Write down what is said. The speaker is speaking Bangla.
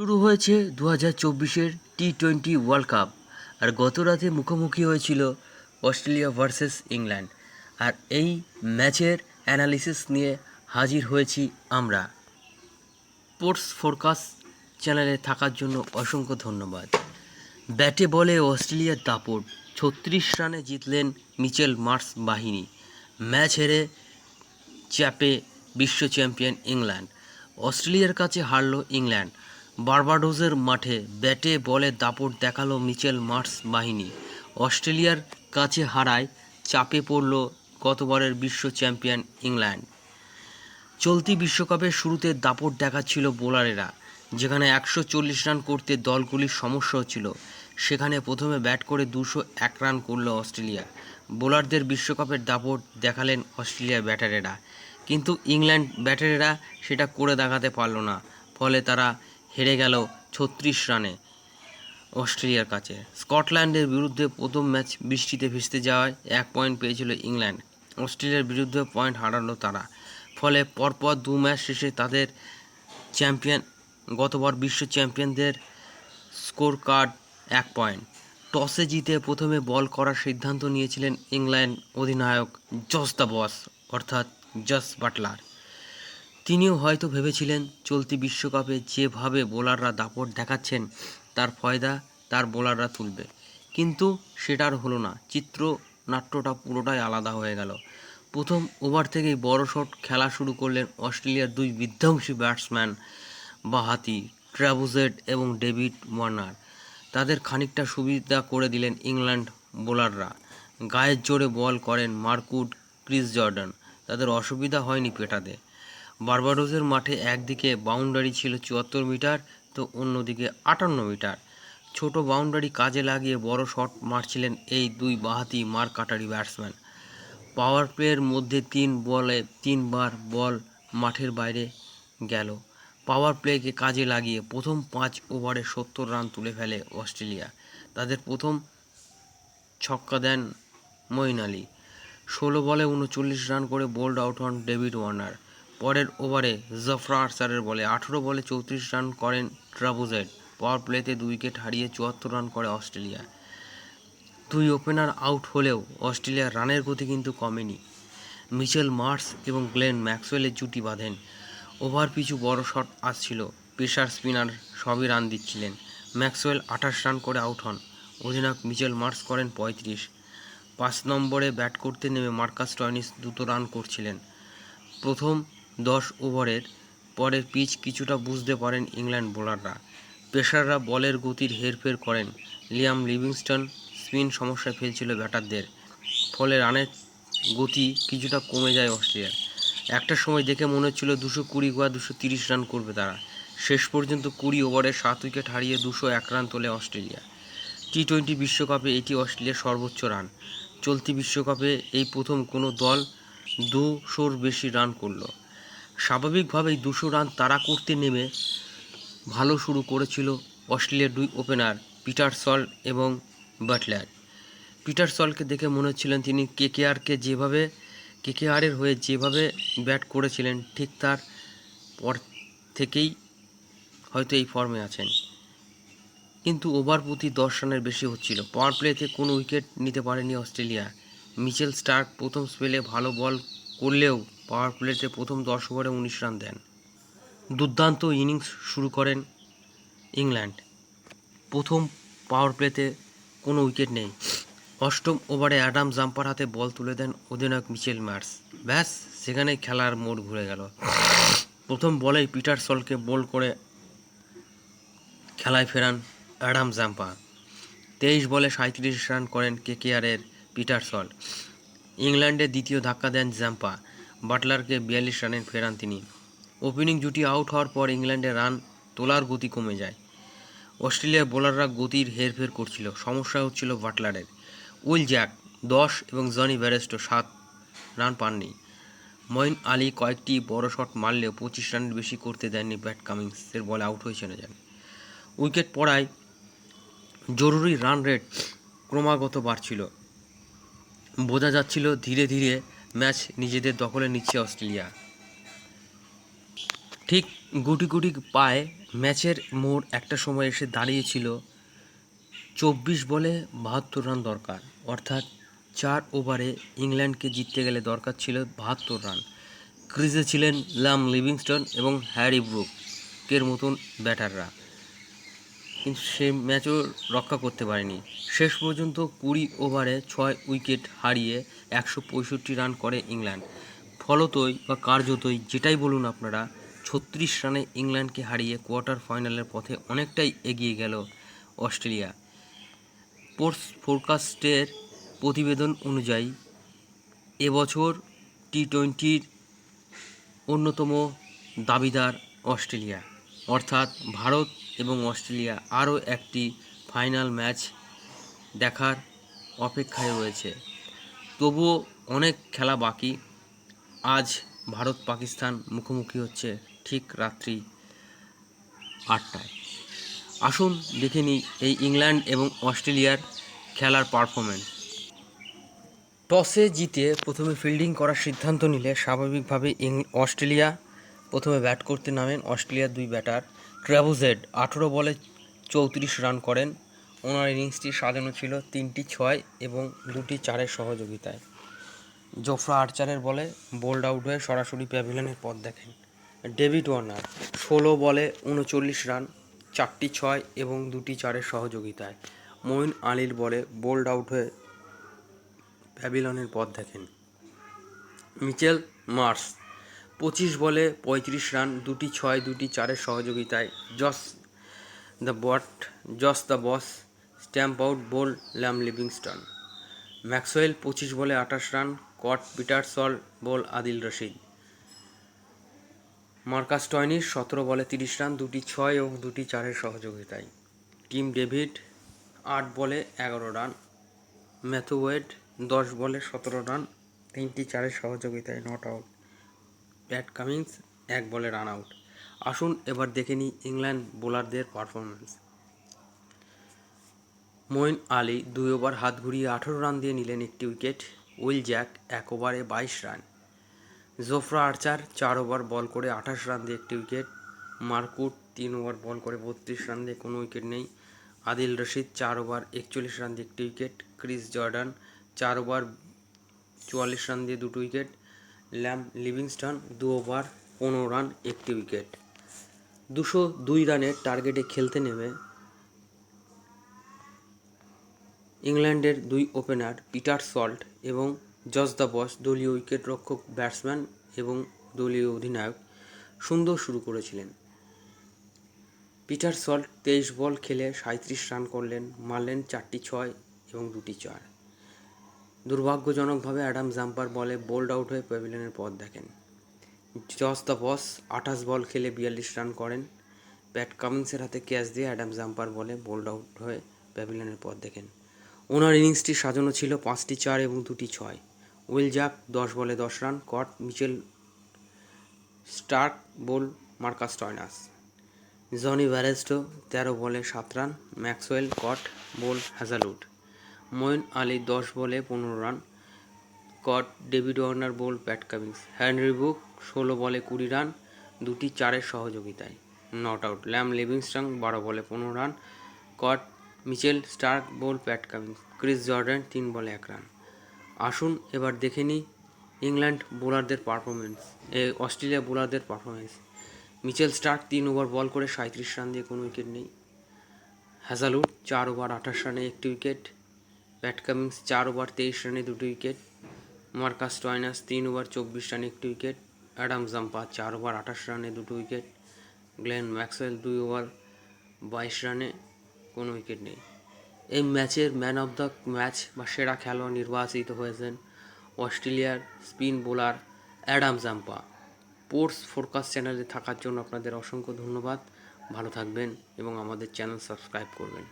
শুরু হয়েছে দু হাজার চব্বিশের টি টোয়েন্টি ওয়ার্ল্ড কাপ আর গত রাতে মুখোমুখি হয়েছিল অস্ট্রেলিয়া ভার্সেস ইংল্যান্ড। আর এই ম্যাচের অ্যানালিসিস নিয়ে হাজির হয়েছি আমরা। স্পোর্টস ফোরকাস্ট চ্যানেলে থাকার জন্য অসংখ্য ধন্যবাদ। ব্যাটে বলে অস্ট্রেলিয়ার দাপট, ছত্রিশ রানে জিতলেন মিচেল মার্স বাহিনী। ম্যাচ হেরে চ্যাপে বিশ্ব চ্যাম্পিয়ন ইংল্যান্ড। অস্ট্রেলিয়ার কাছে হারল ইংল্যান্ড। বার্বাডোজের মাঠে ব্যাটে বলে দাপট দেখাল মিচেল মার্স বাহিনী। অস্ট্রেলিয়ার কাছে হারায় চাপে পড়ল গতবারের বিশ্ব চ্যাম্পিয়ন ইংল্যান্ড। চলতি বিশ্বকাপের শুরুতে দাপট দেখাচ্ছিল বোলারেরা, যেখানে একশো চল্লিশ রান করতে দলগুলির সমস্যা হচ্ছিল সেখানে প্রথমে ব্যাট করে দুশো এক রান করল অস্ট্রেলিয়া। বোলারদের বিশ্বকাপের দাপট দেখালেন অস্ট্রেলিয়ার ব্যাটারেরা। কিন্তু ইংল্যান্ড ব্যাটারেরা সেটা করে দেখাতে পারল না, ফলে তারা হেরে গেল ছত্রিশ রানে অস্ট্রেলিয়ার কাছে। স্কটল্যান্ডের বিরুদ্ধে প্রথম ম্যাচ বৃষ্টিতে ভেস্তে যাওয়ায় এক পয়েন্ট পেয়েছিল ইংল্যান্ড। অস্ট্রেলিয়ার বিরুদ্ধে পয়েন্ট হারালো তারা। ফলে পরপর দু ম্যাচ শেষে তাদের চ্যাম্পিয়ন, গতবার বিশ্ব চ্যাম্পিয়নদের স্কোর কার্ড এক পয়েন্ট। টসে জিতে প্রথমে বল করার সিদ্ধান্ত নিয়েছিলেন ইংল্যান্ড অধিনায়ক জস দ্য বস, অর্থাৎ জস বাটলার। তিনিও হয়তো ভেবেছিলেন চলতি বিশ্বকাপে যেভাবে বোলাররা দাপট দেখাচ্ছেন, তার ফয়দা তার বোলাররা তুলবে। কিন্তু সেটার হলো না। চিত্র নাট্যটা পুরোটাই আলাদা হয়ে গেল। প্রথম ওভার থেকেই বড় শট খেলা শুরু করলেন অস্ট্রেলিয়ার দুই বিধ্বংসী ব্যাটসম্যান বাহাতি ট্রাভুজেড এবং ডেভিড ওয়ার্নার। তাদের খানিকটা সুবিধা করে দিলেন ইংল্যান্ড বোলাররা। গায়ের জোরে বল করেন মার্কুড ক্রিস জর্ডান। তাদের অসুবিধা হয়নি পেটাতে। বার্বাডোসের মাঠে একদিকে বাউন্ডারি ছিল চুয়াত্তর মিটার, তো অন্যদিকে আটান্ন মিটার। ছোট বাউন্ডারি কাজে লাগিয়ে বড় শট মারছিলেন এই দুই বাহাতি মার কাটারি ব্যাটসম্যান। পাওয়ার প্লেয়ের মধ্যে তিন বলে তিনবার বল মাঠের বাইরে গেল। পাওয়ার প্লেকে কাজে লাগিয়ে প্রথম পাঁচ ওভারে সত্তর রান তুলে ফেলে অস্ট্রেলিয়া। তাদের প্রথম ছক্কা দেন মঈন আলী। ষোলো বলে উনচল্লিশ রান করে বোল্ড আউট হন ডেভিড ওয়ার্নার। পরের ওভারে জফরা আর্সারের বলে আঠেরো বলে চৌত্রিশ রান করেন ট্রাবুজেড পাওয়ার প্লেতে দুই উইকেট হারিয়ে চুয়াত্তর রান করে অস্ট্রেলিয়া। দুই ওপেনার আউট হলেও অস্ট্রেলিয়ার রানের গতি কিন্তু কমেনি। মিচেল মার্স এবং গ্লেন ম্যাক্সওয়েলের জুটি বাঁধেন। ওভার পিছু বড় শট আসছিল। পেসার স্পিনার সবই রান দিচ্ছিলেন। ম্যাক্সওয়েল আঠাশ রান করে আউট হন। অধিনায়ক মিচেল মার্স করেন পঁয়ত্রিশ। পাঁচ নম্বরে ব্যাট করতে নেমে মার্কাস টয়নিস দুটো রান করছিলেন। প্রথম দশ ওভারের পরের পিচ কিছুটা বুঝতে পারেন ইংল্যান্ড বোলাররা। পেসাররা বলের গতির হেরফের করেন। লিয়াম লিভিংস্টন স্পিন সমস্যায় ফেলছিল ব্যাটারদের। ফলে রানের গতি কিছুটা কমে যায় অস্ট্রেলিয়ার একটা সময় দেখে মনে হচ্ছিল দুশো কুড়ি বা দুশো তিরিশ রান করবে তারা। শেষ পর্যন্ত কুড়ি ওভারে সাত উইকেট হারিয়ে দুশো এক রান তোলে অস্ট্রেলিয়া। টি টোয়েন্টি বিশ্বকাপে এটি অস্ট্রেলিয়ার সর্বোচ্চ রান। চলতি বিশ্বকাপে এই প্রথম কোনো দল দুশোর বেশি রান করল। স্বাভাবিকভাবেই দুশো রান তারা করতে নেমে ভালো শুরু করেছিল অস্ট্রেলিয়ার দুই ওপেনার পিটার সল এবং বাটলার। পিটার সলকে দেখে মনে হচ্ছিলেন তিনি কেকেআরকে যেভাবে, কেকেআরের হয়ে যেভাবে ব্যাট করেছিলেন, ঠিক তার পর থেকেই হয়তো এই ফর্মে আছেন। কিন্তু ওভার প্রতি দশ রানের বেশি হচ্ছিল। পাওয়ার প্লেতে কোনো উইকেট নিতে পারেনি অস্ট্রেলিয়া। মিচেল স্টার্ক প্রথম স্পেলে ভালো বল করলেও পাওয়ার প্লেতে প্রথম দশ ওভারে উনিশ রান দেন। দুর্দান্ত ইনিংস শুরু করেন ইংল্যান্ড। প্রথম পাওয়ার প্লেতে কোনো উইকেট নেই। অষ্টম ওভারে অ্যাডাম জাম্পার হাতে বল তুলে দেন অধিনায়ক মিচেল মার্স। ব্যাস সেখানে খেলার মোড় ঘুরে গেল। প্রথম বলেই পিটার সলকে বল করে খেলায় ফেরান অ্যাডাম জাম্পা। তেইশ বলে সাঁত্রিশ রান করেন কেকেআরের পিটার সল। ইংল্যান্ডে দ্বিতীয় ধাক্কা দেন জাম্পা বাটলারকে বিয়াল্লিশ রানে ফেরান তিনি। ওপেনিং জুটি আউট হওয়ার পর ইংল্যান্ডে রান তোলার গতি কমে যায়। অস্ট্রেলিয়ার বোলাররা গতির হেরফের করছিল। সমস্যা হচ্ছিল বাটলারের। উইল জ্যাক দশ এবং জনি ব্যারেস্টো সাত রান পাননি। মঈন আলী কয়েকটি বড় শট মারলেও পঁচিশ রানের বেশি করতে দেননি ব্যাট কামিংসের বলে আউট হয়ে চলে যান। উইকেট পড়ায় জরুরি রান রেট ক্রমাগত বাড়ছিল। বোঝা যাচ্ছিল ধীরে ধীরে ম্যাচ নিজেদের দখলে নিচ্ছে অস্ট্রেলিয়া। ঠিক গুটি গুটি পায়ে ম্যাচের মোড় একটা সময় এসে দাঁড়িয়েছিল। চব্বিশ বলে বাহাত্তর রান দরকার। অর্থাৎ চার ওভারে ইংল্যান্ডকে জিততে গেলে দরকার ছিল বাহাত্তর রান। ক্রিজে ছিলেন লাম লিভিংস্টন এবং হ্যারি ব্রুকের মতন ব্যাটাররা। কিন্তু সে ম্যাচও রক্ষা করতে পারেনি। শেষ পর্যন্ত কুড়ি ওভারে ছয় উইকেট হারিয়ে একশো পঁয়ষট্টি রান করে ইংল্যান্ড। ফলতই বা কার্যতই যেটাই বলুন আপনারা, ছত্রিশ রানে ইংল্যান্ডকে হারিয়ে কোয়ার্টার ফাইনালের পথে অনেকটাই এগিয়ে গেল অস্ট্রেলিয়া। স্পোর্টস ফোরকাস্টের প্রতিবেদন অনুযায়ী, এবছর টি টোয়েন্টির অন্যতম দাবিদার অস্ট্রেলিয়া। অর্থাৎ ভারত এবং অস্ট্রেলিয়া আরও একটি ফাইনাল ম্যাচ দেখার অপেক্ষায় রয়েছে। তবুও অনেক খেলা বাকি। আজ ভারত পাকিস্তান মুখোমুখি হচ্ছে ঠিক রাত্রি আটটায়। আসুন দেখে নিই এই ইংল্যান্ড এবং অস্ট্রেলিয়ার খেলার পারফরমেন্স টসে জিতে প্রথমে ফিল্ডিং করার সিদ্ধান্ত নিলে স্বাভাবিকভাবে অস্ট্রেলিয়া প্রথমে ব্যাট করতে নামেন অস্ট্রেলিয়ার দুই ব্যাটার। ট্র্যাভোজেড আঠেরো বলে চৌত্রিশ রান করেন। ওনার ইনিংসটি সাজানো ছিল তিনটি ছয় এবং দুটি চারের সহযোগিতায়। জোফরা আর্চারের বলে বোল্ড আউট হয়ে সরাসরি প্যাভিলিয়নের পথ দেখেন। ডেভিড ওয়ার্নার ষোলো বলে উনচল্লিশ রান, চারটি ছয় এবং দুটি চারের সহযোগিতায়। মঈন আলীর বলে বোল্ড আউট হয়ে প্যাভিলনের পথ দেখেন। মিচেল মার্স পঁচিশ বলে পঁয়ত্রিশ রান, দুটি ছয়, দুটি চারের সহযোগিতায়। Jos the bot, Jos the boss, stump out bowl lamp Livingstone. Maxwell পঁচিশ বলে আঠাশ run, caught পিটারসল bowl Adil Rashid. Marcus Stoinis সতেরো বলে তিরিশ রান, দুটি ছয় এবং দুটি চারের সহযোগিতায়। টিম ডেভিড আট বলে এগারো রান ম্যাথুওয়েড দশ বলে সতেরো রান, তিনটি চারের সহযোগিতায় নট আউট। প্যাট কামিংস, এক বলে রান আউট। আসুন এবার দেখে নিই ইংল্যান্ড বোলারদের পারফরমেন্স মঈন আলী দুই ওভার হাত ঘুরিয়ে আঠেরো রান দিয়ে নিলেন একটি উইকেট। উইল জ্যাক এক ওভারে বাইশ রান। জোফরা আর্চার চার ওভার বল করে আঠাশ রান দিয়ে একটি উইকেট। মার্কুট তিন ওভার বল করে বত্রিশ রান দিয়ে কোনো উইকেট নেই। আদিল রশিদ চার ওভার একচল্লিশ রান দিয়ে একটি উইকেট। ক্রিস জর্ডান চার ওভার চুয়াল্লিশ রান দিয়ে দুটো উইকেট। ল্যাম লিভিংস্টন দু ওভার পনেরো রান, একটি উইকেট। দুশো দুই রানের টার্গেটে খেলতে নেমে ইংল্যান্ডের দুই ওপেনার পিটার সল্ট এবং জস দ্য বস দলীয় উইকেট রক্ষক ব্যাটসম্যান এবং দলীয় অধিনায়ক সুন্দর শুরু করেছিলেন। পিটার সল্ট তেইশ বল খেলে সাঁত্রিশ রান করলেন, মারলেন চারটি ছয় এবং দুটি চার। দুর্ভাগ্যজনকভাবে অ্যাডাম জাম্পার বলে বোল্ড আউট হয়ে প্যাভিলিয়নের পথ দেখেন। জস দ্য বস আঠাশ বল খেলে বিয়াল্লিশ রান করেন। প্যাট কামিন্সের হাতে ক্যাচ দিয়ে অ্যাডাম জাম্পার বলে বোল্ড আউট হয়ে প্যাভিলিয়নের পথ দেখেন। ওনার ইনিংসটি সাজানো ছিল পাঁচটি চার এবং দুটি ছয়। উইল জ্যাক দশ বলে দশ run, caught Mitchell Starc bowl Marcus Stoinis. Jonny Bairstow তেরো বলে সাত run, Maxwell caught bowl Hazlewood. Moeen Ali দশ বলে পনেরো run. Caught David Warner bowl Pat Cummins. Henry Brook ষোলো বলে কুড়ি রান, দুটি চারের সহযোগিতায়। Not out. ল্যাম লিভিংস্টন বারো বলে পনেরো run. Caught Mitchell Starc bowl Pat Cummins. Chris Jordan তিন বলে এক রান। আসুন এবার দেখে নিই ইংল্যান্ড বোলারদের পারফরমেন্স এ, অস্ট্রেলিয়া বোলারদের পারফরমেন্স মিচেল স্টার্ক তিন ওভার বল করে সাঁত্রিশ রান দিয়ে কোনো উইকেট নেই। হ্যাজালউড চার ওভার আঠাশ রানে একটি উইকেট। প্যাট কামিংস চার ওভার তেইশ রানে দুটি উইকেট, মার্কাস টয়নাস তিন ওভার চব্বিশ রানে একটি উইকেট, অ্যাডাম জাম্পা চার ওভার আঠাশ রানে দুটো উইকেট, গ্লেন ম্যাক্সওয়েল দুই ওভার বাইশ রানে কোনো উইকেট নেই। এই ম্যাচের ম্যান অফ দ্য ম্যাচ বা সেরা খেলোয়াড় নির্বাচিত হয়েছেন অস্ট্রেলিয়ার spin bowler Adam Zampa. Sports forecast চ্যানেলে থাকার জন্য আপনাদের অসংখ্য ধন্যবাদ। ভালো থাকবেন এবং আমাদের চ্যানেল সাবস্ক্রাইব করবেন।